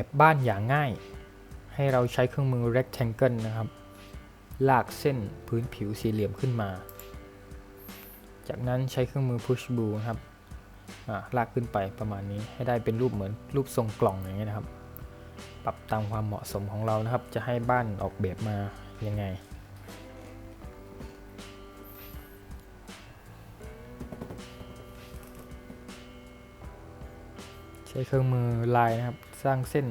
แบบบ้านอย่างง่าย ให้เราใช้เครื่องมือ rectangle นะครับ ลากเส้นพื้นผิวสี่เหลี่ยมขึ้นมา จากนั้นใช้เครื่องมือ push blue นะครับอ่าลากขึ้นไปประมาณนี้ให้ได้เป็นรูปเหมือนรูปทรงกล่องอย่างเงี้ยนะครับ ปรับตามความเหมาะสมของเรานะครับ จะให้บ้านออกแบบมายังไงใช้เครื่องมือลายนะครับ สร้างเส้น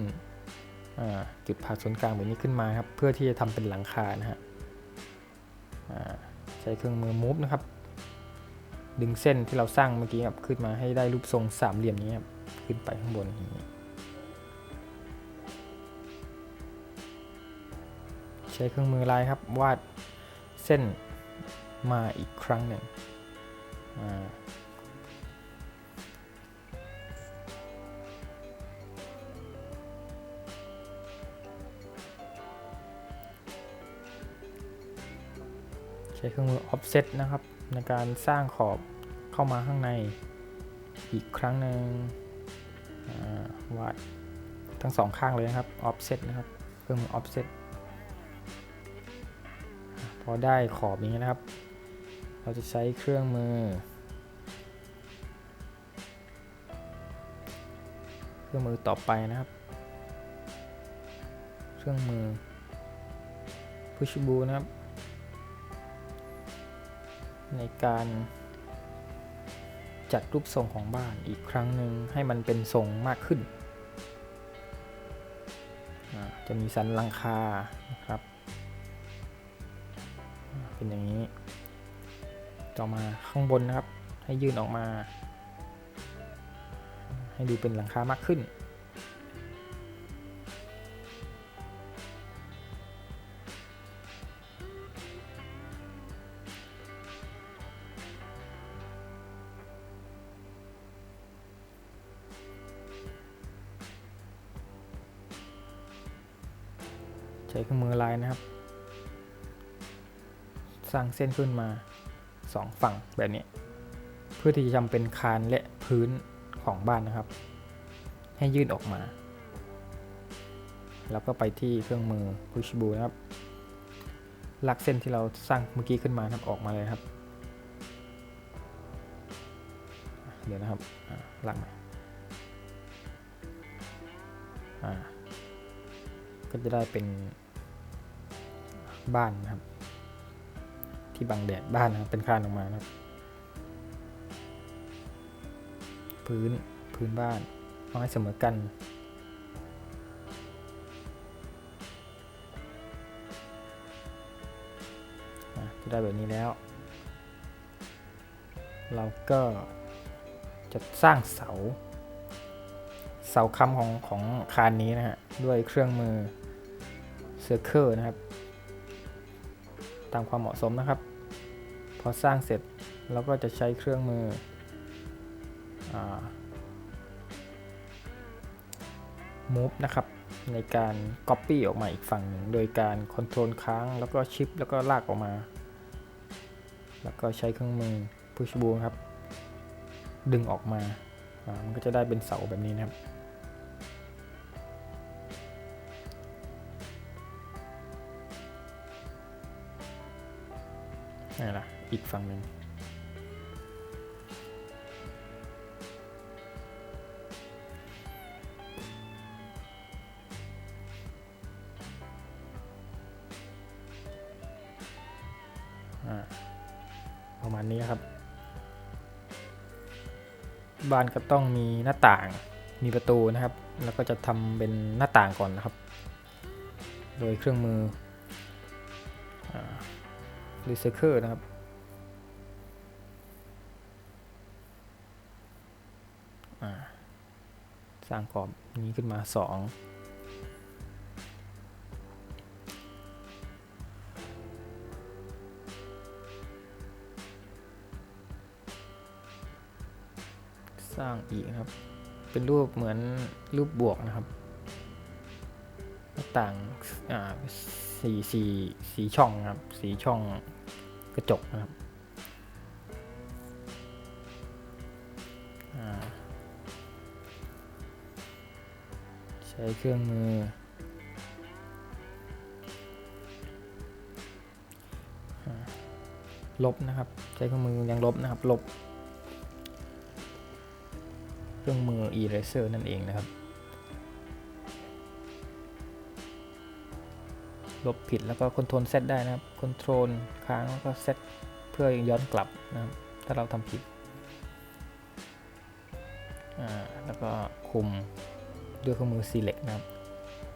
จุดผ่าศูนย์กลางแบบนี้ขึ้นมาครับ เพื่อที่จะทำเป็นหลังคานะฮะใช้เครื่องมือ move นะครับ ดึงเส้นที่เราสร้างเมื่อกี้ครับขึ้นมาให้ได้รูปทรงสามเหลี่ยมนี้ครับขึ้นไปข้างบนอย่างนี้ใช้เครื่องมือลายครับวาดเส้นมาอีกครั้งหนึ่งอ่า ใช้เครื่องมือ offset นะครับ ในการสร้างขอบเข้ามาข้างในอีกครั้งหนึ่งอ่าวาดทั้งสองข้างเลยนะครับ offset นะครับ เครื่องมือ offset พอได้ขอบอย่างนี้นะครับ เราจะใช้เครื่องมือ เครื่องมือต่อไปนะครับ เครื่องมือ push b o นะครับ ในการจัดรูปทรงของบ้านอีกครั้งหนึ่งให้มันเป็นทรงมากขึ้น จะมีสันหลังคานะครับ เป็นอย่างนี้ ต่อมาข้างบนนะครับ ให้ยื่นออกมา ให้ดูเป็นหลังคามากขึ้น เครื่องมือลายนะครับ สร้างเส้นขึ้นมาสองฝั่งแบบนี้ เพื่อที่จะทำเป็นคานและพื้นของบ้านนะครับ ให้ยื่นออกมา แล้วก็ไปที่เครื่องมือ push b o นะครับลากเส้นที่เราสร้างเมื่อกี้ขึ้นมาครับออกมาเลยครับ เดี๋ยวนะครับลากมาอ่าก็จะได้เป็น บ้านนะครับ ที่บังแดดบ้านนะเป็นคานออกมานะครับ พื้นพื้นบ้านเอาให้เสมอกันอะจะได้แบบนี้แล้ว เราก็จะสร้างเสา เสาค้ำของของคานนี้นะฮะ ด้วยเครื่องมือ Circle นะครับ ตามความเหมาะสมนะครับ พอสร้างเสร็จเราก็จะใช้เครื่องมืออ move นะครับ ในการ copy ออกมาอีกฝั่งหนึ่งโดยการ control ค้างแล้วก็ shift แล้วก็ลากออกมา แล้วก็ใช้เครื่องมือ push b o ครับ ดึงออกมา มันก็จะได้เป็นเสาแบบนี้นะครับ นี่นล่ะอีกฝั่งหนึ่งประมาณนี้ครับ บ้านก็ต้องมีหน้าต่างมีประตูนะครับ แล้วก็จะทำเป็นหน้าต่างก่อนนะครับ โดยเครื่องมืออ รีไซเคิลนะครับ สร้างกรอบนี้ขึ้นมา2สร้างอีกนะครับ เป็นรูปเหมือนรูปบวกนะครับ ต่างอ่าสีสีสีช่องนะครับ สีช่อง ระจกนะครับใช้เครื่องมือ ลบนะครับ ใช้เครื่องมือยังลบนะครับ ลบ เครื่องมือ eraser นั่นเองนะครับ ลบผิดแล้วก็ Ctrl Z ได้นะครับ Ctrl ค้างแล้วก็ Z เพื่อย้อนกลับนะครับถ้าเราทำผิดแล้วก็คุมด้วยเครื่องมือ select นะครับ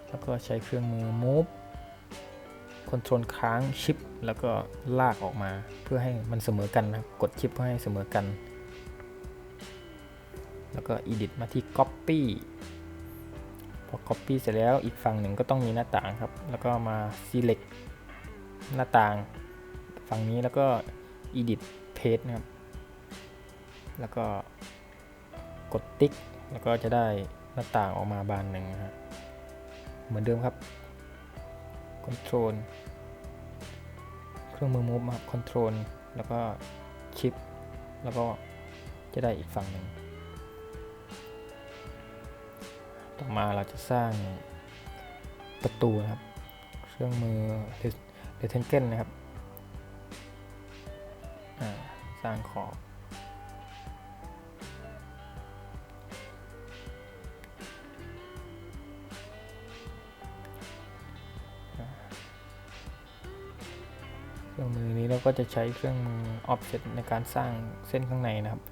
แล้วก็ใช้เครื่องมือ move Ctrl ค้าง shift แล้วก็ลากออกมาเพื่อให้มันเสมอกันนะกด shift เพื่อให้เสมอกัน แล้วก็ edit มาที่ copy อ copy เสร็จแล้วอีกฝั่งหนึ่งก็ต้องมีหน้าต่างครับ แล้วก็มา select หน้าต่าง ฝั่งนี้แล้วก็ edit paste นะครับ แล้วก็กดติ๊ก แล้วก็จะได้หน้าต่างออกมาบานหนึ่งนะฮะเหมือนเดิมครับ control เครื่องมือ move มา control แล้วก็ shift แล้วก็จะได้อีกฝั่งหนึ่ง ต่อมาเราจะสร้างประตูนะครับ เครื่องมือเดทเทนเกนนะครับสร้างขอบเครื่องมือนี้เราก็จะใช้เครื่องมือ offset ในการสร้างเส้นข้างในนะครับ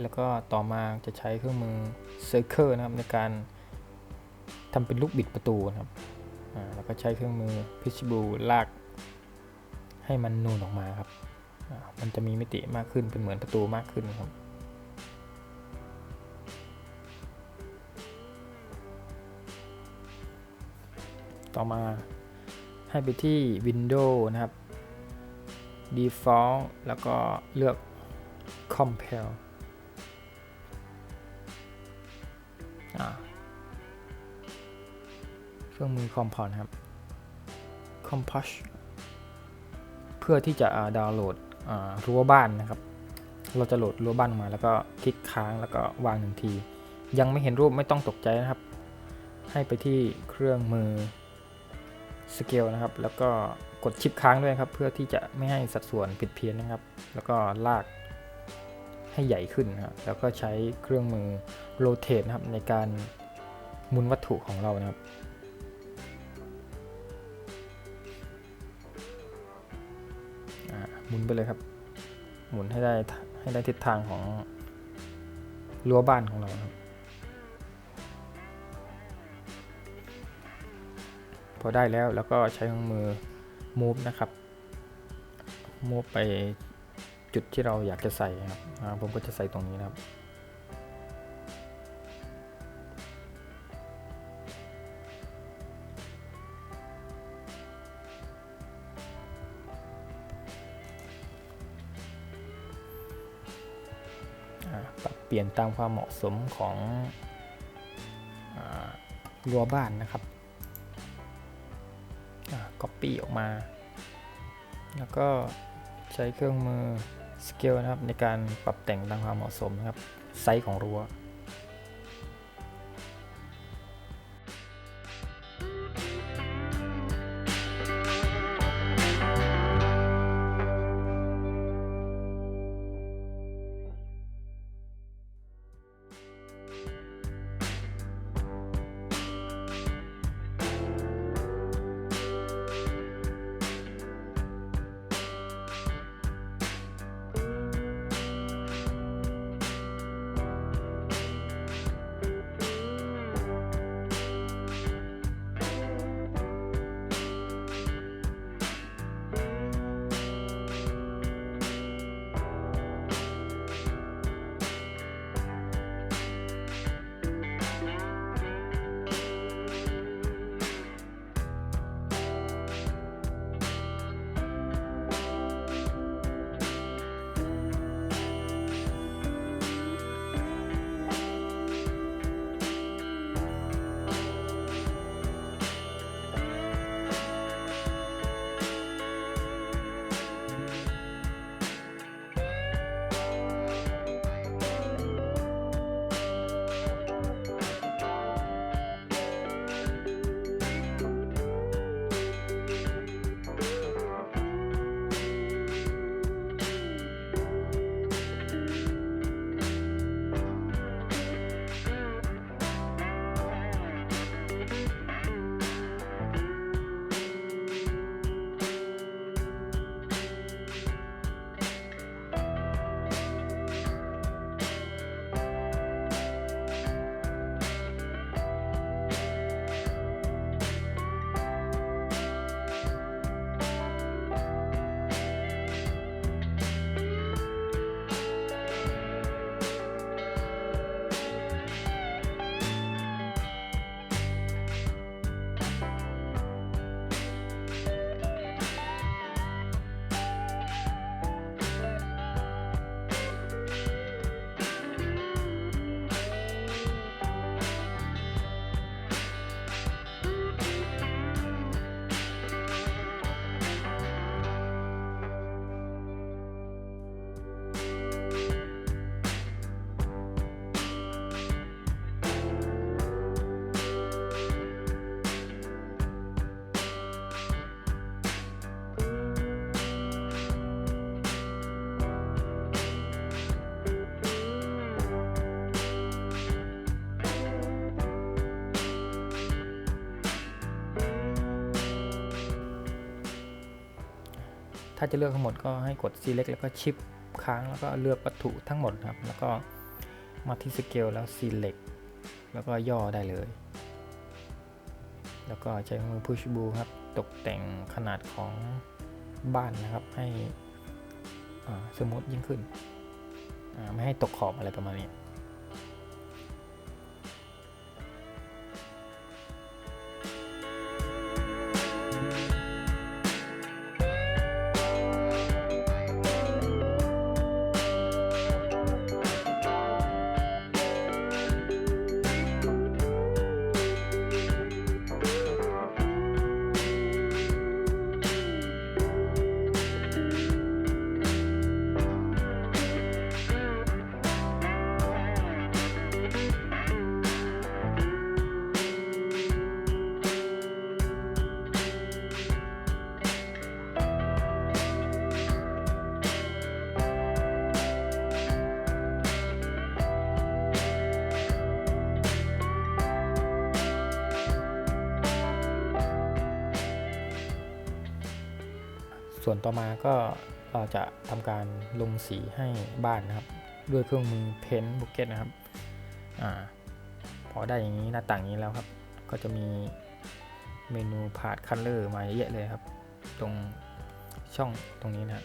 แล้วก็ต่อมาจะใช้เครื่องมือ circle นะครับในการ ทำเป็นลูกบิดประตูนะครับแล้วก็ใช้เครื่องมือ pitch b l e ลาก ให้มันนูนออกมาครับ มันจะมีมิติมากขึ้นเป็นเหมือนประตูมากขึ้นครับต่อมาให้ไปที่ Windows นะครับ Default แล้วก็เลือก Compile อ่ เครื่องมือ Compile นครับ Compass เพื่อที่จะดาวน์โหลดรั้วบ้านนะครับ เราจะโหลดรั้วบ้านมาแล้วก็คลิกค้างแล้วก็วางหนึ่งที ยังไม่เห็นรูปไม่ต้องตกใจนะครับ ให้ไปที่เครื่องมือสเกลนะครับ แล้วก็กดชิปค้างด้วยครับ เพื่อที่จะไม่ให้สัดส่วนผิดเพี้ยนนะครับ แล้วก็ลากให้ใหญ่ขึ้นนะครับแล้วก็ใช้เครื่องมือโรเต e นะครับในการหมุนวัตถุของเรานะครับ มุนไปเลยครับ หมุนให้ได้ให้ได้ทิศทางของรั้วบ้านของเราครับ พอได้แล้วแล้วก็ใช้มืองมือ move นะครับ move ไปจุดที่เราอยากจะใส่ครับผมก็จะใส่ตรงนี้นะครับ เปลี่ยนตามความเหมาะสมของรั้วบ้านนะครับ Copy ออกมา แล้วก็ใช้เครื่องมือสเกลนะครับในการปรับแต่งตามความเหมาะสมนะครับไซส์ของรั้ว ถ้าจะเลือกทั้งหมดก็ให้กด select แล้วก็ชิปค้างแล้วก็เลือกวัตถุทั้งหมดครับ แล้วก็มาที่ scale แล้ว select แล้วก็ย่อได้เลย แล้วก็ใช้มือ push b o ครับ ตกแต่งขนาดของบ้านนะครับ ให้สมูทยิ่งขึ้น ไม่ให้ตกขอบอะไรประมาณนี้ ส่วนต่อมาก็เราจะทำการลงสีให้บ้านนะครับ ด้วยเครื่องมือเพนบุกเก็ตนะครับอาพอได้อย่างนี้หน้าต่างนี้แล้วครับ ก็จะมีเมนูพาดคัลเลอร์มาเยอะเลยครับ ตรงช่องตรงนี้นะ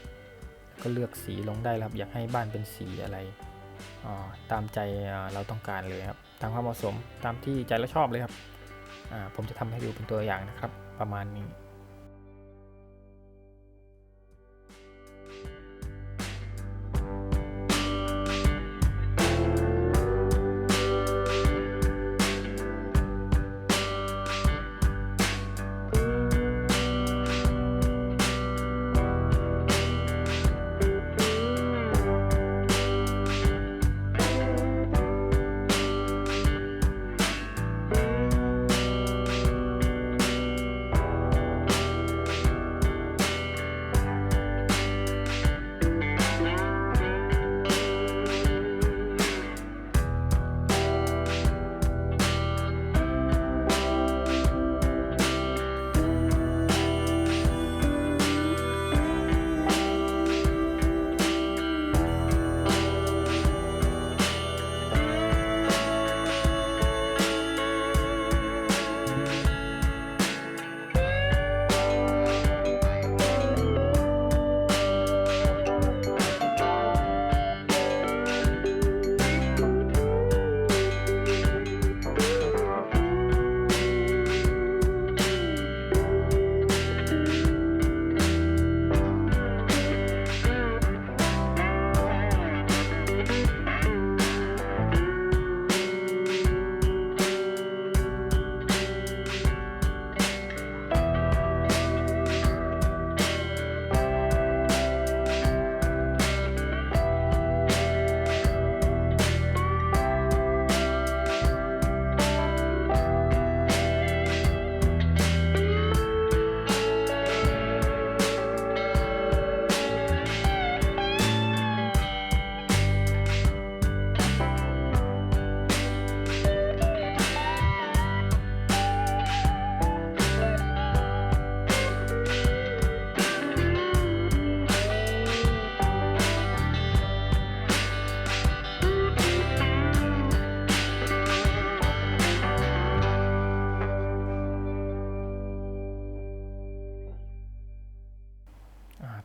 ก็เลือกสีลงได้แล้วครับ อยากให้บ้านเป็นสีอะไรตามใจเราต้องการเลยครับ ตามความเหมาะสมตามที่ใจเราชอบเลยครับผมจะทำให้ดูเป็นตัวอย่างนะครับ ประมาณนี้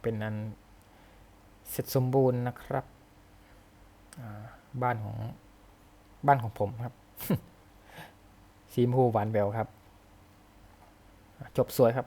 เป็นอันเสร็จสมบูรณ์นะครับ บ้านของบ้านของผมครับ สีมพูหวานแววครับ จบสวยครับ